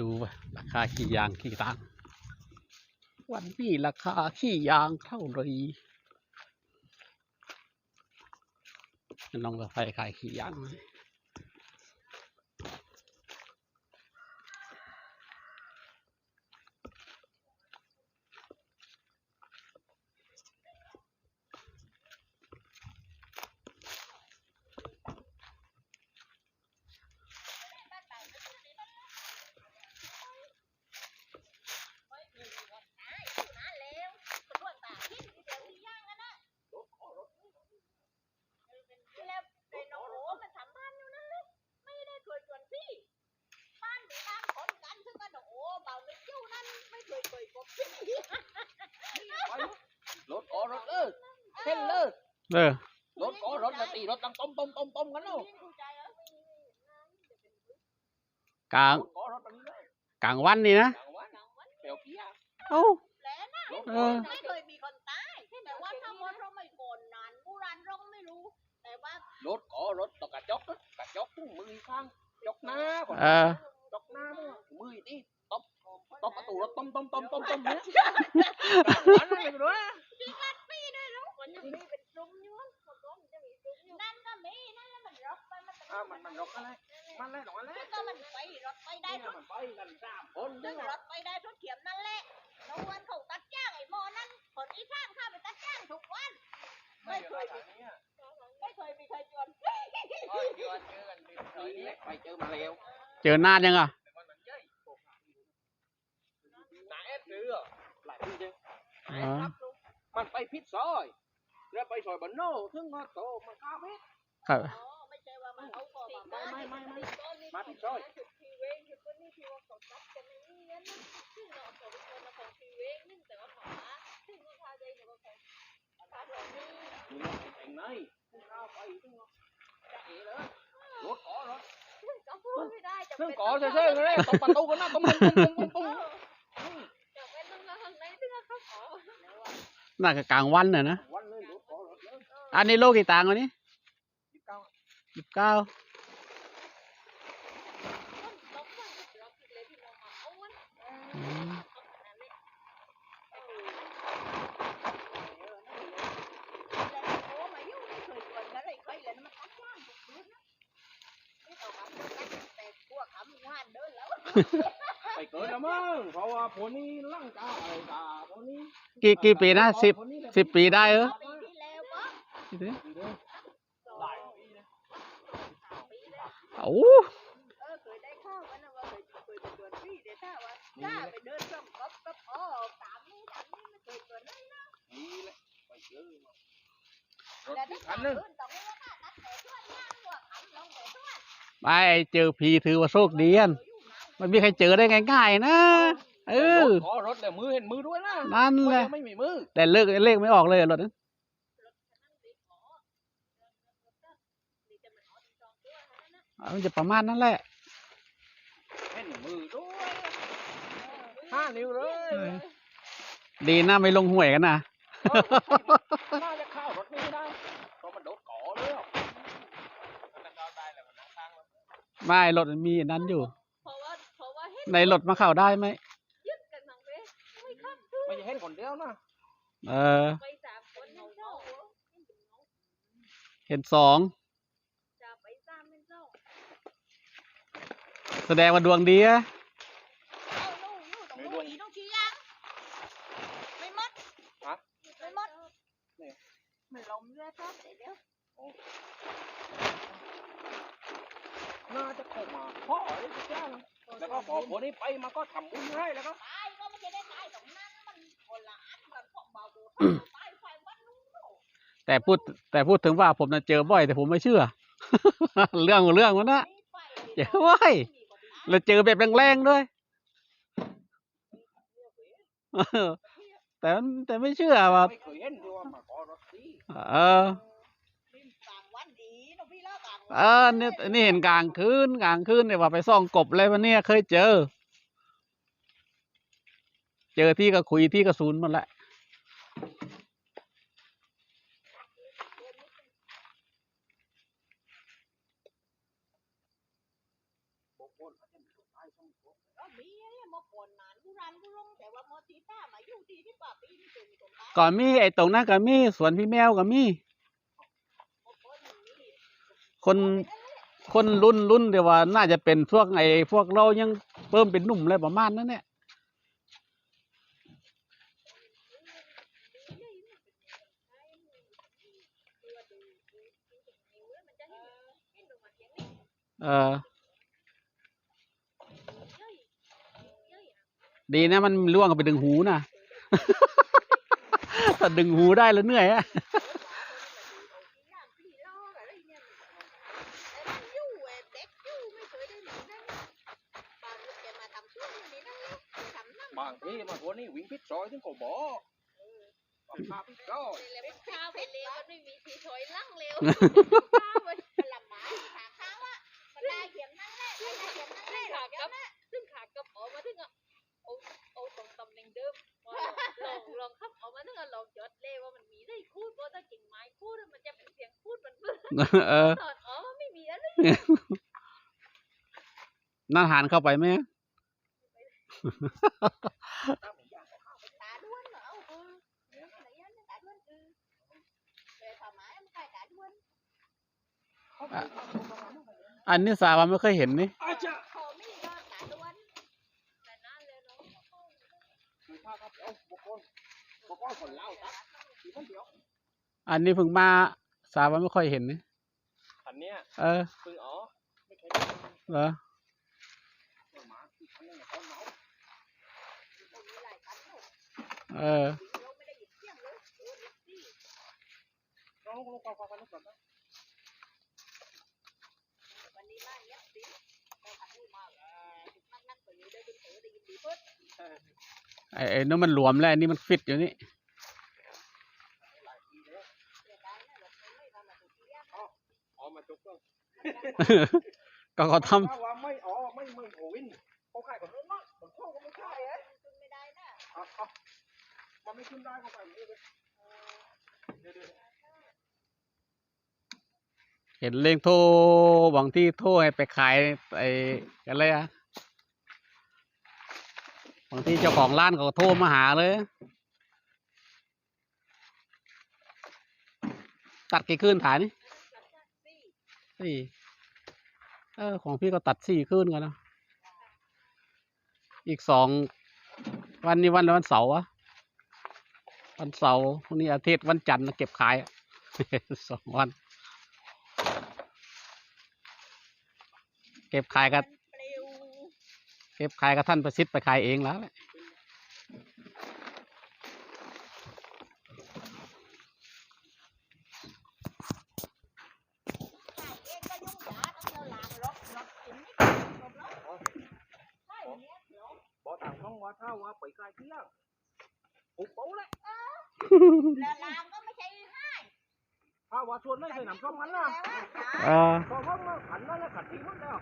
ดูว่าราคาขี้ยางขี้ตังวันนี้ราคาขี้ยางเท่าไรน้องกาไฟขายขี้ยางไหม รถอ๋อรถเออเห็นเลยเออรถอ๋อรถละตีรถตั้งต้มต้มต้มต้มกันเนาะกลางรถอ๋อรถตรงนี้เลยกลางวันนี่นะกลางวันเปียวเกี้ยเอ้ารถเออ๋ออไม่เคยมีคนตายแต่ว่าถ้ามดเราไม่โกนนานโบราณเราก็ไม่รู้ แต่ว่ารถอ๋อรถตกกระจกนะกระจกพุ่งมือข้างจกหน้าก่อนเออจกหน้าด้วยมือนี่ ตบตบประตูรถต้มต้มต้มต้มต้มเนี่ยวันนั้นเลยด้วยมันจะมีเป็นซุ้มอย้อนคนก็มันจะมีซุ้มอยู่นั่นก็มีนั่นแล้วมันรถไปมันอ่ามันมันรถอะไรมันอะไรหรออะไรแล้วก็มันไปรถไปได้เนี่ยทุกมันไปกันสามคนซึ่ซึ่งงรถไปได้ทุกเขียมนั่นแหละแล้ววันเขาตัดจ้างไอ้หมอนั่นคนอีสานข้าไปตัดจ้างทุกวันไม่เคยเนี่ยไม่เคยมีใครจวนเจอกันเจอกันไปเจอมาแล้วเจอนานยังอะ นายเอ็ดเรือ หลายปีเดียวอ๋อมันไปพิษซอย แล้วไปซอยบันโน่ถึงมาโตมันก้าเมตรครับอ๋อไม่ใช่ว่ามันเอาก่อนมาไม่ไม่ไม่มามาพิษซอยจุดทีเวงจุดคนนี้ที่ว่าเขาตัดกันในนี้นั่นซึ่งเราเอาไปคนมาของทีเวงนึงแต่ว่าหมาซึ่งว่าพาใจเนี่ยว่าของพาเรานี่มึงแต่งในมึงเข้าไปถึงจะเอ๋เลยรถขอรถก็พูดไม่ได้จะซึ่งเป็นก่อเซ่ๆเลยตบประตูกันนะตุ้มตุ้มตุ้มตุ้มตุ้ม จะเป็นต้องมาข้างในถึงเขาขอ น่าจะกลางวันน่ะนะวันเลยรถขอรถเลยอันนี้โลกี่ตังค์วะนี่ยี่สิบเก้าสิบเก้าต้องฟังเราคิดเลยที่ม องมาเอาวันอืมโอ้มายุ่งไม่เคยชวนกันเลยเคยเลยมันตัดย่างทุกคืนนะนี่ต่อคำแต่พวกคำว่านเดินแล้วไปเกิดแล้วมั้งเพราะว่าพวกนี้ร่างกายอะไรตาพวกนี้กี่กี่ปีนะสิบสิบปีได้เออปีที่แล้วก็หลายปีนะปีแล้วโอ้เออเคยได้ข้าวกันนะว่าเคยเคยไปเดินพี่เดี๋ยวถ้าว่าถ้าไปเดินส้มก๊อบก็พอสามนี้สามนี้ไม่เคยเกินนั่นนะนี่แหละไปเจอมารถแต่อีถ้ากคันหนึงขึ้นตรงนี้ว่าถ้าตัดแต่ช่วยย่างหัวขำลงแต่ช่วยไม่เจอผีถือว่าโชคดีอัน มันมีใครเจอได้ง่ายๆนะ เออ ขอรถแต่มือเห็นมือด้วยนะนั่นแหละไม่มีมือ แต่เลิกเลขไม่ออกเลยรถนั้นเอามันจะประมาณนั้นแหละเห็นมือด้วยห้านิ้วเลย ดีนะไม่ลงหวยกันนะน่าจะเข้ารถนี้ไม่ได้เพราะมันโดดก่อเลยอะมันเข้าได้แล้วมันนั่งข้างแล้วไม่รถมันมีอันนั้นอยู่ เพราะว่าเพราะว่าเห็นในรถมาเข้าได้ไหมยึดกันทั้งเว้ยไม่ครับไม่ใช่เห็นคนเดียวนะเออ ไปสามคนเป็นเจ้าเห็นสองจะไปสามเป็นเจ้าแสดงว่าดวงดีอะเอาลูกอยู่ตรงนู้นอีต้องชี้ยางไม่มดไม่มดไม่ลมด้วยครับเดี๋ยวน่าจะเข้ามาเพราะอะไรสักอย่าง แล้วก็พอคนนี้ไปมันก็ทำบุญให้แล้วก็ตายก็ไม่ใช่ได้ตายตรงนั้นมันคนละอันกันพวกเบาโบตายไฟวันนู้นแต่พูดแต่พูดถึงว่าผมน่ะเจอบ่อยแต่ผมไม่เชื่อ เรื่องของเรื่องมันนะเดี๋ยวเว้ยแล้วเจอแบบแรงๆด้วยเออแต่มันแต่ไม่เชื่อว่าไม่เคยเห็นด้วยว่ามาขอรถสิเออ กลางวันดีนะพี่ เล่ากลางเออเนี่ยนี่เห็นกลางคืนกลางคืนเนี่ยว่าไปส่องกบอะไรวันนี้เคยเจอ เจอที่ก็คุยที่ก็ศูนย์หมดแหละโบกคนอาจจะมีคนตายสองคนก็มีเนี่ยมาก่อนนานกูรันกูลงแต่ว่ามาทีต้ามาอยู่ที่ที่ป่าปีนี่ตัวมีคนตายก่อนมีไอ้ตรงนั้นก็มีสวนพี่แมวก็มีมาก่อนมันมี คนคนรุ่นรุ่นเดียวว่าน่าจะเป็นพวกไอ้พวกเรายังเพิ่มเป็นหนุ่มอะไรประมาณนั้นเนี่ยเออดีนะมันล่วงไปดึงหูนะถ้าดึงหูได้แล้วเหนื่อยอะ บางทีมันคนนี้วิ่งพิษซอยถึงก็บอกบางพาพิษซอยข้าวเป็นเลวมันไม่มีทีถอยลั่งเร็วข้าวมันลำบากขาข้าวอะมันได้เขียมนั่งแน่ได้เขียมนั่งแน่หลักกับซึ่งขากระเป๋ามาถึงอะเอาเอาตรงตำแหน่งเดิมลองลองขับออกมาถึงอะลองจดเลยว่ามันมีได้คูดเพราะถ้ากิ่งไม้คูดมันจะเป็นเสียงคูดมันเพื่อนเออตอนอ๋อไม่มีอะไรน่าทานเข้าไปไหมตาด้วนเหร อเออไหนยันตาด้วนเออแต่สมัยมันใกล้ตาด้วนอันนี้สาว่าไม่เคยเห็นนี่อาจจะพอไม่ก็ตาด้วนแต่นั่นเลยเนาะคือพาครับเอาบกคนบกคนคนเล่าครับทีคนเดียวอันนี้เพิ่งมาสาว่าไม่ค่อยเห็นนี่อันเนี้ยเออคืออ๋อไม่เคยเหรอ ได้มาที่คันนึงเขาเมา มีหลายคันเลย เออเราไม่ได้หยิบเที่ยงเลยโอ้ยซี่ลองลองฟังฟังกันก่อนนะวันนี้มาเงียบสิเราขัดมือมานักนักตัวนี้ได้ยินเสียงได้ยินดีเพิ่นไอ้ไอ้นั่นมันหลวมแล้วอันนี้มันฟิตอยู่นี่หลายทีแล้วเสียดายนะเราไม่ทำมาตัวที่ยากอ๋อมาจบก็ก็เขาทถ้าว่าไม่อ๋อไม่ไม่โอวินเขาขายคนนู้นมั้งคนเข้าก็ไม่ใช่เอ๊ะคุณไม่ได้นะอะอะ มันไม่ขึ้นได้เขาไปไม่ได้เดี๋ยวเดี๋ยวเห็นเลงโทรบางที่โทรให้ไปขายไอ้อะไรอะบางที่เจ้าของร้านเขาโทรมาหาเลย ตัดกี่คืนถ่ายนี่สี่เออของพี่ก็ตัดสี่คืนกันนะอีกสองวันนี้วันวันเสาร์วะ วันเสาร์พรุ่งนี้อาทิตย์วันจันทร์นะเก็บขายอะสองวัน เก็บขายกับเปลวเก็บขายกับท่านประสิทธิ์ไปขายเองแล้วแหละเองก็ยุ่งยากเราล้างรถรถกินนี่จบแล้วใช่เนี้ยเดี๋ยวบอกต่างช่องว่าถ้าว่าไปใกล้เที่ยงอุบเอาเลย แล้วล้างก็ไม่ใช่ห้าถ้าว่าชวนไม่เคยนำช่องนั้นนะแต่ว่าเออ พอช่องนั้นขันนั่นแหละขันทีมันแล้ว